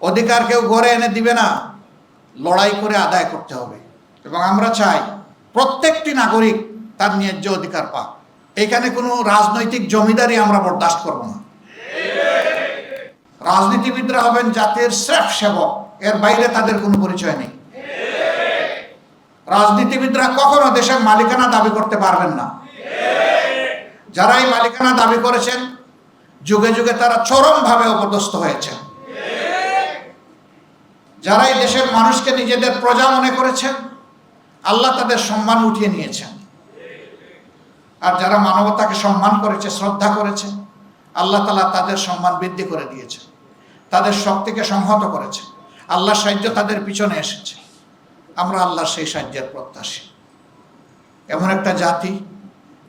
অধিকার কেউ গড়ে এনে দিবে না। লড়াই করে আদায় করতে হবে। এবং আমরা চাই প্রত্যেকটি নাগরিক তার ন্যায্য অধিকার পাক। এখানে কোনো রাজনৈতিক জমিদারি আমরা বরদাস্ত করব না। রাজনীতিবিদরা হবেন জাতির শ্রেফ সেবক। এর বাইরে তাদের কোনো পরিচয় নেই। রাজনীতিবিদরা কখনো দেশের মালিকানা দাবি করতে পারবেন না। যারা এই মালিকানা দাবি করেছেন, যুগে যুগে তারা চরমভাবে অপদস্থ হয়েছেন। যারা এই দেশের মানুষকে নিজেদের প্রজা মনে করেছেন, আল্লাহ তাদের সম্মান উঠিয়ে নিয়েছেন। আর যারা মানবতাকে সম্মান করেছে, শ্রদ্ধা করেছে, আল্লাহ তালা তাদের সম্মান বৃদ্ধি করে দিয়েছে তাদের শক্তিকে সংহত করেছে। আল্লাহর সাহায্য তাদের পিছনে এসেছে। আমরা আল্লাহর সেই সাহায্যের প্রত্যাশী। এমন একটা জাতি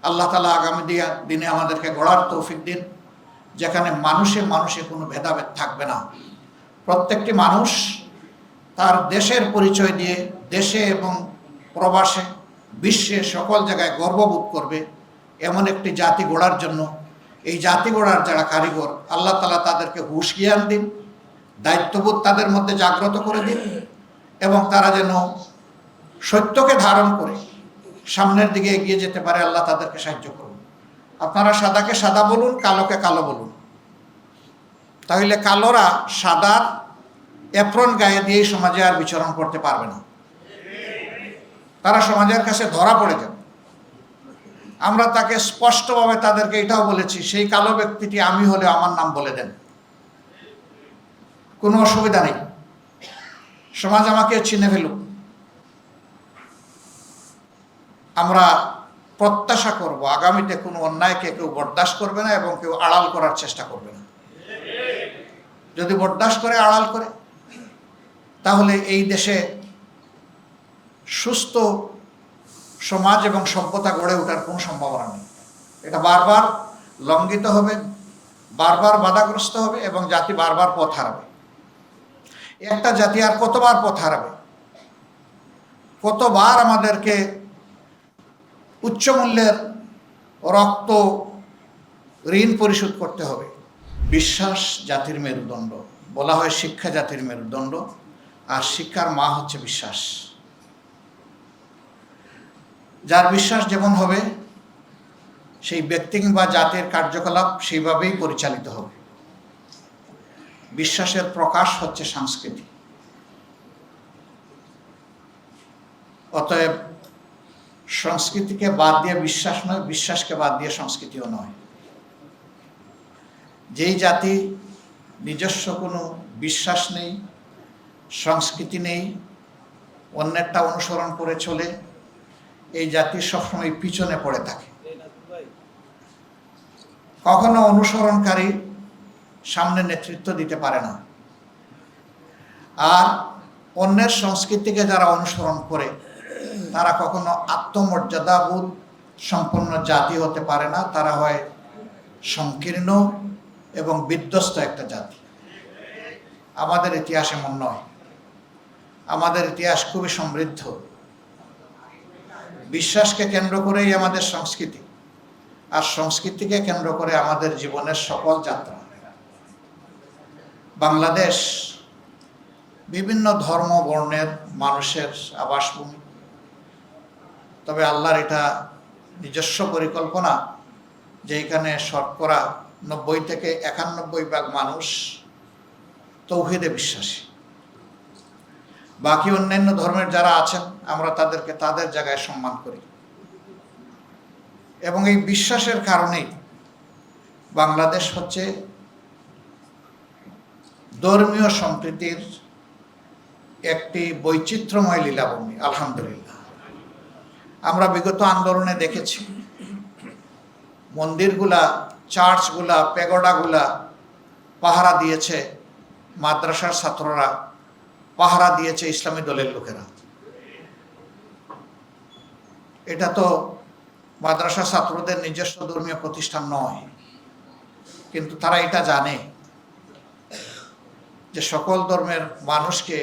আল্লাহ তালা আগামী দিনে আমাদেরকে গড়ার তৌফিক দিন, যেখানে মানুষে মানুষে কোনো ভেদাভেদ থাকবে না। প্রত্যেকটি মানুষ তার দেশের পরিচয় দিয়ে দেশে এবং প্রবাসে বিশ্বে সকল জায়গায় গর্ববোধ করবে এমন একটি জাতি গড়ার জন্য। এই জাতি গড়ার যারা কারিগর, আল্লাহ তালা তাদেরকে হুশ জ্ঞান দিন, দায়িত্ববোধ তাদের মধ্যে জাগ্রত করে দিন এবং তারা যেন সত্যকে ধারণ করে সামনের দিকে এগিয়ে যেতে পারে, আল্লাহ তাদেরকে সাহায্য করুন। আপনারা সাদাকে সাদা বলুন, কালোকে কালো বলুন। তাহলে কালোরা সাদার এপ্রন গায়ে দিয়েই সমাজে আর বিচরণ করতে পারবে না। তারা সমাজের কাছে ধরা পড়ে যাবে। আমরা তাকে স্পষ্টভাবে তাদেরকে এটাও বলেছি, সেই কালো ব্যক্তিটি আমি হলে আমার নাম বলে দেন। কোনো অসুবিধা নেই। সমাজ আমাকে চিনে ফেলুক। আমরা প্রত্যাশা করব, আগামীতে কোনো অন্যায়কে কেউ বরদাস্ত করবে না এবং কেউ আড়াল করার চেষ্টা করবে না। যদি বরদাস্ত করে, আড়াল করে। তাহলে এই দেশে সুস্থ সমাজ এবং সভ্যতা গড়ে ওঠার কোনো সম্ভাবনা নেই। এটা বারবার লঙ্ঘিত হবে, বারবার বাধাগ্রস্ত হবে এবং জাতি বারবার পথ হারাবে। একটা জাতি আর কতবার পথ হারাবে? কতবার আমাদেরকে উচ্চ মূল্যের রক্ত, ঋণ পরিশোধ করতে হবে? বিশ্বাস জাতির মেরুদণ্ড, বলা হয় শিক্ষা জাতির মেরুদণ্ড। শিক্ষার মা হচ্ছে বিশ্বাস। যার বিশ্বাস যেমন হবে, সেই ব্যক্তি কিংবা জাতির কার্যকলাপ সেইভাবেই পরিচালিত হবে। বিশ্বাসের প্রকাশ হচ্ছে সংস্কৃতি অতএব সংস্কৃতিকে বাদ দিয়ে বিশ্বাস নয়, বিশ্বাসকে বাদ দিয়ে সংস্কৃতিও নয়। যেই জাতি নিজস্ব কোনো বিশ্বাস নেই সংস্কৃতি নেই, অন্যেরটা অনুসরণ করে চলে, এই জাতি সবসময় পিছনে পড়ে থাকে। কখনো অনুসরণকারী সামনে নেতৃত্ব দিতে পারে না। আর অন্যের সংস্কৃতিকে যারা অনুসরণ করে, তারা কখনো আত্মমর্যাদাবোধ সম্পন্ন জাতি হতে পারে না, তারা হয় সংকীর্ণ এবং বিধ্বস্ত একটা জাতি। আমাদের ইতিহাস এমন নয়। আমাদের ইতিহাস খুবই সমৃদ্ধ। বিশ্বাসকে কেন্দ্র করেই আমাদের সংস্কৃতি, আর সংস্কৃতিকে কেন্দ্র করে আমাদের জীবনের সকল যাত্রা। বাংলাদেশ বিভিন্ন ধর্ম, বর্ণের মানুষের আবাসভূমি। তবে আল্লাহর এটা নিজস্ব পরিকল্পনা যে এখানে শতকরা নব্বই থেকে একানব্বই ভাগ মানুষ তৌহিদে বিশ্বাসী। বাকি অন্যান্য ধর্মের যারা আছেন, আমরা তাদেরকে তাদের জায়গায় সম্মান করি। এবং এই বিশ্বাসের কারণেই বাংলাদেশ হচ্ছে ধর্মীয় সম্প্রীতির একটি বৈচিত্র্যময় লীলাভূমি, আলহামদুলিল্লাহ। আমরা বিগত আন্দোলনে দেখেছি, মন্দিরগুলা, চার্চগুলা পেগোডাগুলা পাহারা দিয়েছে মাদ্রাসার ছাত্ররা। পাহারা দিয়েছে ইসলামী দলের লোকেরা। এটা তো মাদ্রাসা ছাত্রদের নিজস্ব ধর্মীয় প্রতিষ্ঠান নয়, কিন্তু তারা এটা জানে যে সকল ধর্মের মানুষকে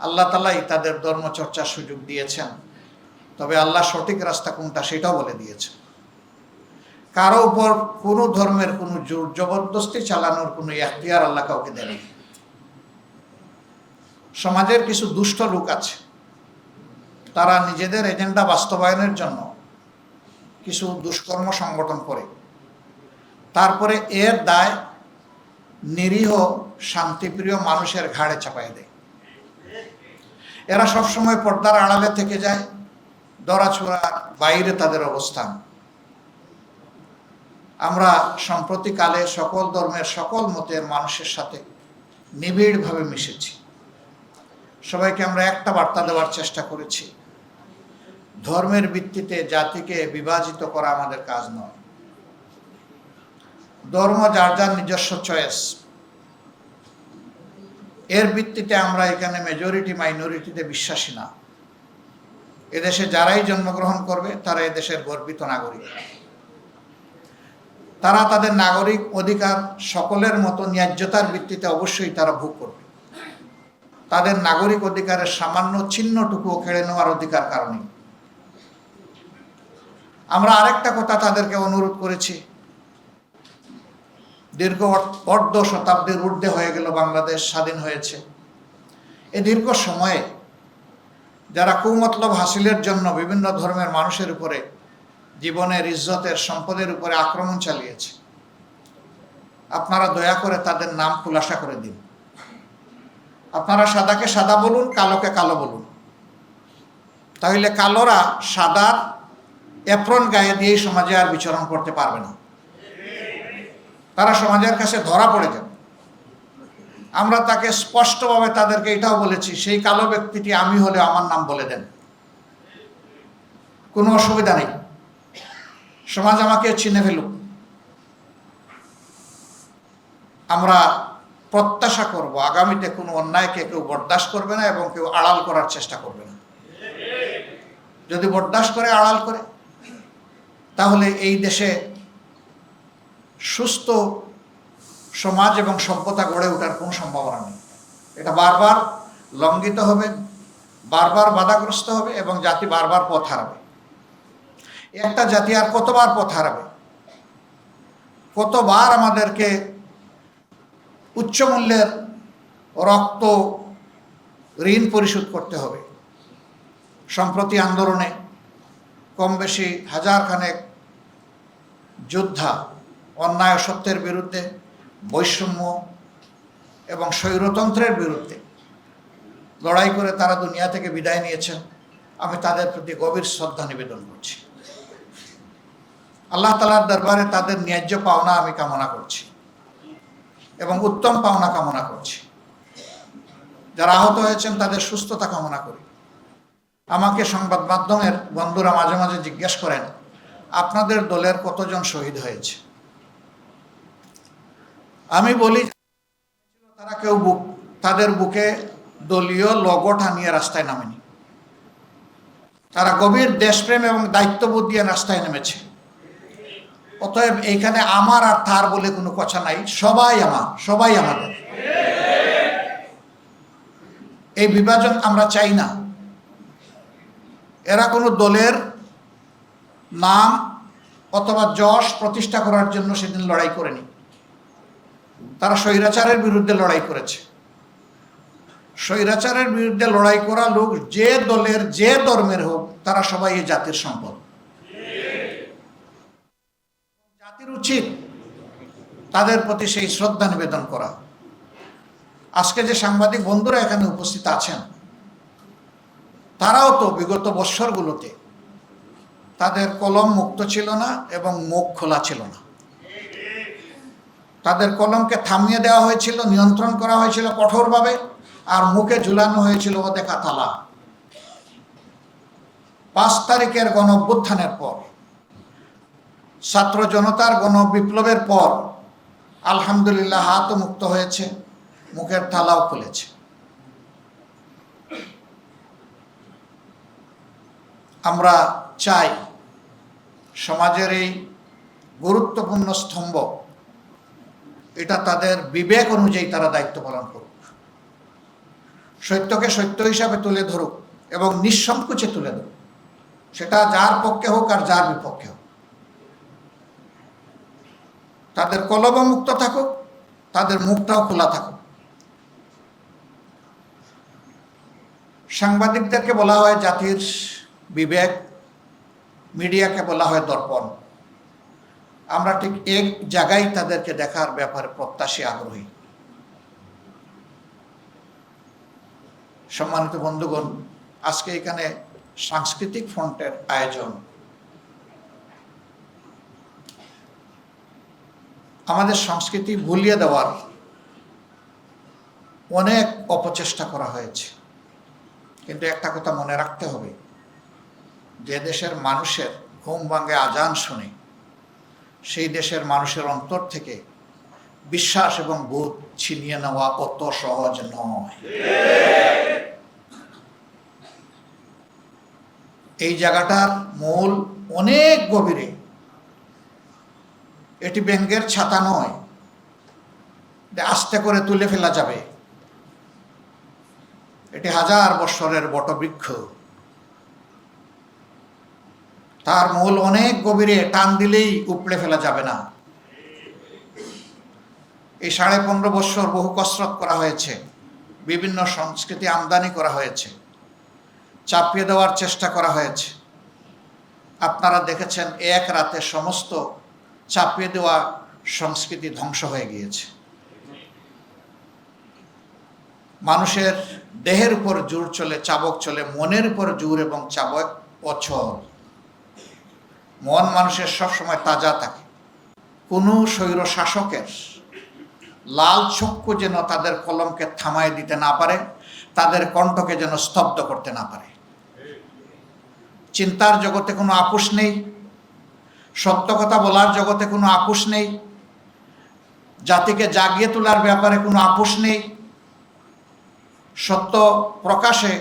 আল্লাহ তালাই তাদের ধর্ম চর্চার সুযোগ দিয়েছেন। তবে আল্লাহ সঠিক রাস্তা কোনটা সেটাও বলে দিয়েছেন। কারও উপর কোনো ধর্মের কোনো জোর জবরদস্তি চালানোর কোনো এখতিয়ার আল্লাহ কাউকে দেয়নি সমাজের কিছু দুষ্ট লোক আছে, তারা নিজেদের এজেন্ডা বাস্তবায়নের জন্য কিছু দুষ্কর্ম সংগঠন করে। তারপরে এর দায় নিরীহ, শান্তিপ্রিয় মানুষের ঘাড়ে চাপাই দেয়। এরা সবসময় পর্দার আড়ালে থেকে যায় দরাছোড়ার বাইরে তাদের অবস্থান। আমরা সম্প্রতিকালে সকল ধর্মের সকল মতের মানুষের সাথে নিবিড়ভাবে মিশেছি। সবাইকে আমরা একটা বার্তা দেওয়ার চেষ্টা করেছি। ধর্মের ভিত্তিতে জাতিকে বিভাজিত করা আমাদের কাজ নয়। ধর্ম যার যার নিজস্ব চয়েস এর ভিত্তিতে আমরা এখানে মেজরিটি মাইনরিটিতে বিশ্বাসী না। এদেশে যারাই জন্মগ্রহণ করবে, তারা এদেশের গর্বিত নাগরিক। তারা তাদের নাগরিক অধিকার সকলের মতো ন্যায্যতার ভিত্তিতে অবশ্যই তারা ভোগ করবে। তাদের নাগরিক অধিকারের সামান্য চিহ্নটুকুও কেড়ে নেওয়ার অধিকার কারণে। আমরা আরেকটা কথা তাদেরকে অনুরোধ করেছি। দীর্ঘ অর্ধ শতাব্দীর ঊর্ধ্বে হয়ে গেল বাংলাদেশ স্বাধীন হয়েছে। এই দীর্ঘ সময়ে যারা কুমতলব হাসিলের জন্য বিভিন্ন ধর্মের মানুষের উপরে, জীবনের ইজ্জতের সম্পদের উপরে আক্রমণ চালিয়েছে, আপনারা দয়া করে তাদের নাম খুলাসা করে দিন। আপনারা সাদাকে সাদা বলুন, কালোকে কালো বলুন। তাহলে কালোরা সাদার এপ্রন গায়ে দিয়েই সমাজে আর বিচরণ করতে পারবে না। তারা সমাজের কাছে ধরা পড়ে যাবে। আমরা তাকে স্পষ্টভাবে তাদেরকে এটাও বলেছি, সেই কালো ব্যক্তিটি আমি হলে আমার নাম বলে দেন। কোনো অসুবিধা নেই। সমাজ আমাকে চিনে ফেলুক। আমরা প্রত্যাশা করব, আগামীতে কোনো অন্যায়কে কেউ বরদাস্ত করবে না এবং কেউ আড়াল করার চেষ্টা করবে না। যদি বরদাস্ত করে, আড়াল করে, তাহলে এই দেশে সুস্থ সমাজ এবং সভ্যতা গড়ে ওঠার কোনো সম্ভাবনা নেই। এটা বারবার লঙ্ঘিত হবে, বারবার বাধাগ্রস্ত হবে এবং জাতি বারবার পথ হারাবে। একটা জাতি আর কতবার পথ হারাবে? কতবার আমাদেরকে উচ্চ মূল্যের রক্ত ঋণ পরিশোধ করতে হবে। সম্প্রতি আন্দোলনে কম বেশি হাজার খানেক যোদ্ধা অন্যায় সত্যের বিরুদ্ধে, বৈষম্য এবং স্বৈরতন্ত্রের বিরুদ্ধে লড়াই করে তারা দুনিয়া থেকে বিদায় নিয়েছেন। আমি তাদের প্রতি গভীর শ্রদ্ধা নিবেদন করছি। আল্লাহ তালার দরবারে তাদের ন্যায্য পাওনা আমি কামনা করছি। এবং উত্তম পাওনা কামনা করছি। যারা আহত হয়েছেন, তাদের সুস্থতা কামনা করি। আমাকে সংবাদ মাধ্যমের বন্ধুরা মাঝে মাঝে জিজ্ঞেস করেন, আপনাদের দলের কতজন শহীদ হয়েছে? আমি বলি, তারা কেউ বুক, তাদের বুকে দলীয় লগো টানিয়ে রাস্তায় নামেনি। তারা গভীর দেশপ্রেম এবং দায়িত্ববোধ দিয়ে রাস্তায় নেমেছে। অতএব এইখানে আমার আর তার বলে কোনো কথা নাই। সবাই আমার, সবাই আমাদের। এই বিভাজন আমরা চাই না। এরা কোনো দলের নাম অথবা যশ প্রতিষ্ঠা করার জন্য সেদিন লড়াই করেনি। তারা স্বৈরাচারের বিরুদ্ধে লড়াই করেছে। স্বৈরাচারের বিরুদ্ধে লড়াই করা লোক যে দলের, যে ধর্মের হোক, তারা সবাই এই জাতির সম্পদ জাতির উচিত তাদের প্রতি সেই শ্রদ্ধা নিবেদন করা। আজকে যে সাংবাদিক বন্ধুরা এখানে উপস্থিত আছেন, তারাও তো বিগত বৎসরগুলোতে তাদের কলম মুক্ত ছিল না এবং মুখ খোলা ছিল না। তাদের কলমকে থামিয়ে দেওয়া হয়েছিল, নিয়ন্ত্রণ করা হয়েছিল কঠোরভাবে আর মুখে ঝুলানো হয়েছিল ও দেখা তালা। পাঁচ তারিখের গণ পর ছাত্র জনতার গণ বিপ্লবের পর আলহামদুলিল্লাহ হাতও মুক্ত হয়েছে, মুখের থালাও খুলেছে। আমরা চাই সমাজের এই গুরুত্বপূর্ণ স্তম্ভ, এটা তাদের বিবেক অনুযায়ী তারা দায়িত্ব পালন করুক। সত্যকে সত্য হিসাবে তুলে ধরুক এবং নিঃসংকোচে তুলে ধরুক। সেটা যার পক্ষে হোক আর যার বিপক্ষে হোক। তাদের কলব মুক্ত থাকুক, তাদের মুখটাও খোলা থাকুক। সাংবাদিকদেরকে বলা হয় জাতির বিবেক, মিডিয়াকে বলা হয় দর্পণ। আমরা ঠিক এক জায়গায় তাদেরকে দেখার ব্যাপারে প্রত্যাশী, আগ্রহী। সম্মানিত বন্ধুগণ, আজকে এখানে সাংস্কৃতিক ফ্রন্টের আয়োজন আমাদের সংস্কৃতি ভুলিয়ে দেওয়ার অনেক অপচেষ্টা করা হয়েছে। কিন্তু একটা কথা মনে রাখতে হবে, যে দেশের মানুষের ঘুম ভাঙ্গে আজান শুনে, সেই দেশের মানুষের অন্তর থেকে বিশ্বাস এবং বোধ ছিনিয়ে নেওয়া অত সহজ নয়। এই জায়গাটার মূল অনেক গভীরে এটি ব্যাঙ্গের ছাতা নয়। আস্তে করে তুলে ফেলা যাবে। এটি হাজার বৎসরের বটবৃক্ষ। তার মূল অনেক গভীরে টান দিলেই উপড়ে ফেলা যাবে না। এই সাড়ে পনেরো বৎসর বহু কসরত করা হয়েছে। বিভিন্ন সংস্কৃতি আমদানি করা হয়েছে। চাপিয়ে দেওয়ার চেষ্টা করা হয়েছে। আপনারা দেখেছেন, এক রাতে সমস্ত চাপিয়ে দেওয়া সংস্কৃতি ধ্বংস হয়ে গিয়েছে। মানুষের দেহের উপর জোর চলে, চাবক চলে, মনের উপর জোর এবং চাবক অচল। মন মানুষের সবসময় তাজা থাকে। কোনো স্বৈর শাসকের লাল চক্ষু যেন তাদের কলমকে থামায় দিতে না পারে, তাদের কণ্ঠকে যেন স্তব্ধ করতে না পারে। চিন্তার জগতে কোনো আপোষ নেই সত্য কথা বলার জগতে কোনো আপোষ নেই। জাতিকে জাগিয়ে তোলার ব্যাপারে কোনো আপোষ নেই। সত্য প্রকাশে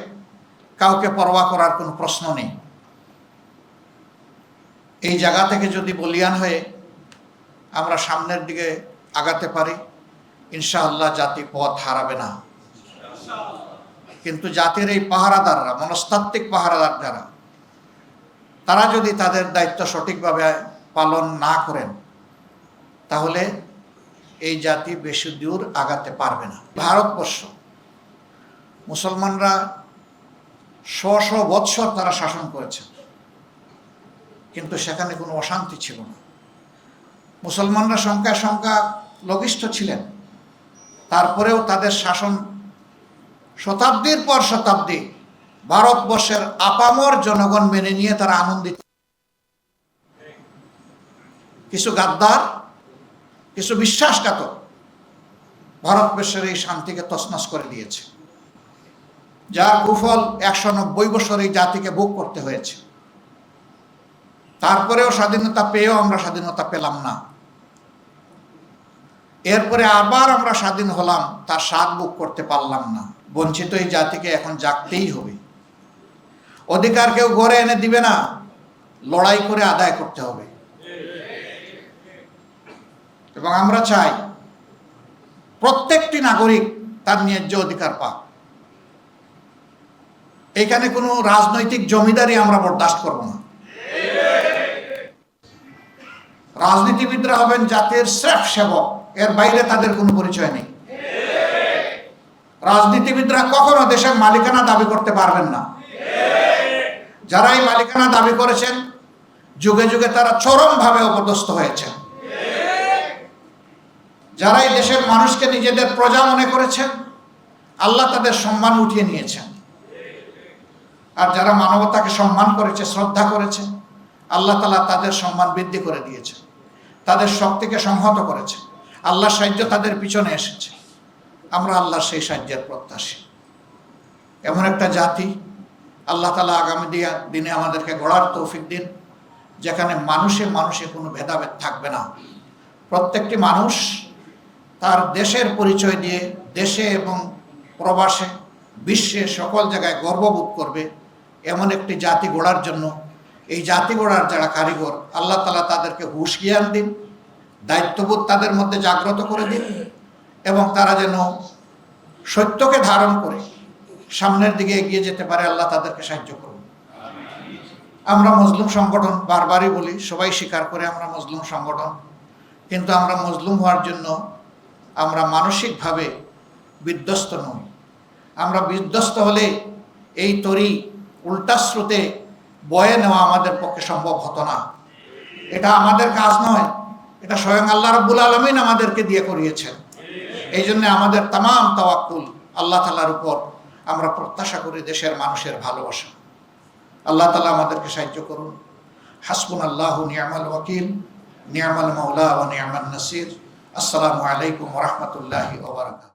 কাউকে পরোয়া করার কোনো প্রশ্ন নেই। এই জায়গা থেকে যদি বলিয়ান হয়ে আমরা সামনের দিকে আগাতে পারি, ইনশাআল্লাহ জাতি পথ হারাবে না। কিন্তু জাতির এই পাহারাদাররা, মনস্তাত্ত্বিক পাহারাদার যারা তারা যদি তাদের দায়িত্ব সঠিকভাবে পালন না করেন, তাহলে এই জাতি বেশি দূর আগাতে পারবে না। ভারতবর্ষ, মুসলমানরা শ শ বৎসর তারা শাসন করেছে, কিন্তু সেখানে কোনো অশান্তি ছিল না। মুসলমানরা সংখ্যায় সংখ্যা লঘিষ্ঠ ছিলেন, তারপরেও তাদের শাসন শতাব্দীর পর শতাব্দী ভারতবর্ষের আপামর জনগণ মেনে নিয়ে তারা আনন্দিত। কিছু গাদ্দার, কিছু বিশ্বাসঘাতক ভারতবর্ষের এই শান্তিকে তছনছ করে দিয়েছে। যার কুফল একশো নব্বই বছর এই জাতিকে ভোগ করতে হয়েছে। তারপরেও স্বাধীনতা পেয়েও আমরা স্বাধীনতা পেলাম না। এরপরে আবার আমরা স্বাধীন হলাম, তার স্বাদ ভোগ করতে পারলাম না। বঞ্চিত এই জাতিকে এখন জাগতেই হবে। অধিকার কেউ গড়ে এনে দিবে না। লড়াই করে আদায় করতে হবে। এবং আমরা চাই প্রত্যেকটি নাগরিক তার ন্যায্য অধিকার পাক। এখানে কোনো রাজনৈতিক জমিদারি আমরা বরদাস্ত করব না। রাজনীতিবিদরা হবেন জাতির শ্রেফ সেবক, এর বাইরে তাদের কোনো পরিচয় নেই। রাজনীতিবিদরা কখনো দেশের মালিকানা দাবি করতে পারবেন না। যারা এই মালিকানা দাবি করেছেন, যুগে যুগে তারা চরমভাবে অপদস্থ হয়েছেন। যারা এই দেশের মানুষকে নিজেদের প্রজা মনে করেছেন, আল্লাহ তাদের সম্মান উঠিয়ে নিয়েছেন। আর যারা মানবতাকে সম্মান করেছে, শ্রদ্ধা করেছে, আল্লাহ তালা তাদের সম্মান বৃদ্ধি করে দিয়েছে তাদের শক্তিকে সংহত করেছে। আল্লাহ সাহায্য তাদের পিছনে এসেছে। আমরা আল্লাহর সেই সাহায্যের প্রত্যাশী। এমন একটা জাতি আল্লাহ তালা আগামী দিয়া দিনে আমাদেরকে গড়ার তৌফিক দিন। যেখানে মানুষে মানুষে কোনো ভেদাভেদ থাকবে না। প্রত্যেকটি মানুষ তার দেশের পরিচয় দিয়ে দেশে এবং প্রবাসে বিশ্বে সকল জায়গায় গর্ববোধ করবে এমন একটি জাতি গড়ার জন্য। এই জাতি গড়ার যারা কারিগর, আল্লাহ তালা তাদেরকে হুশ জ্ঞান দিন, দায়িত্ববোধ তাদের মধ্যে জাগ্রত করে দিন এবং তারা যেন সত্যকে ধারণ করে সামনের দিকে এগিয়ে যেতে পারে, আল্লাহ তাদেরকে সাহায্য করুন। আমরা মজলুম সংগঠন বারবারই বলি, সবাই স্বীকার করে আমরা মজলুম সংগঠন। কিন্তু আমরা মজলুম হওয়ার জন্য আমরা মানসিকভাবে বিধ্বস্ত নই। আমরা বিধ্বস্ত হলে এই তরি উল্টা স্রোতে বয়ে নেওয়া আমাদের পক্ষে সম্ভব হতো না। এটা আমাদের কাজ নয়, এটা স্বয়ং আল্লাহ রাব্বুল আলমিন আমাদেরকে দিয়ে করিয়েছেন। এই জন্য আমাদের তাম তাওয়াক্কুল আল্লাহ তালার উপর আমরা প্রত্যাশা করি দেশের মানুষের ভালোবাসা। আল্লাহ তালা আমাদেরকে সাহায্য করুন। হাসবুন আল্লাহ নিয়ামাল ওয়াকিল, নিয়ামাল মৌলা ও নিয়ামাল নাসির। আসসালামু আলাইকুম রহমতুল্লাহি ওবরাকাত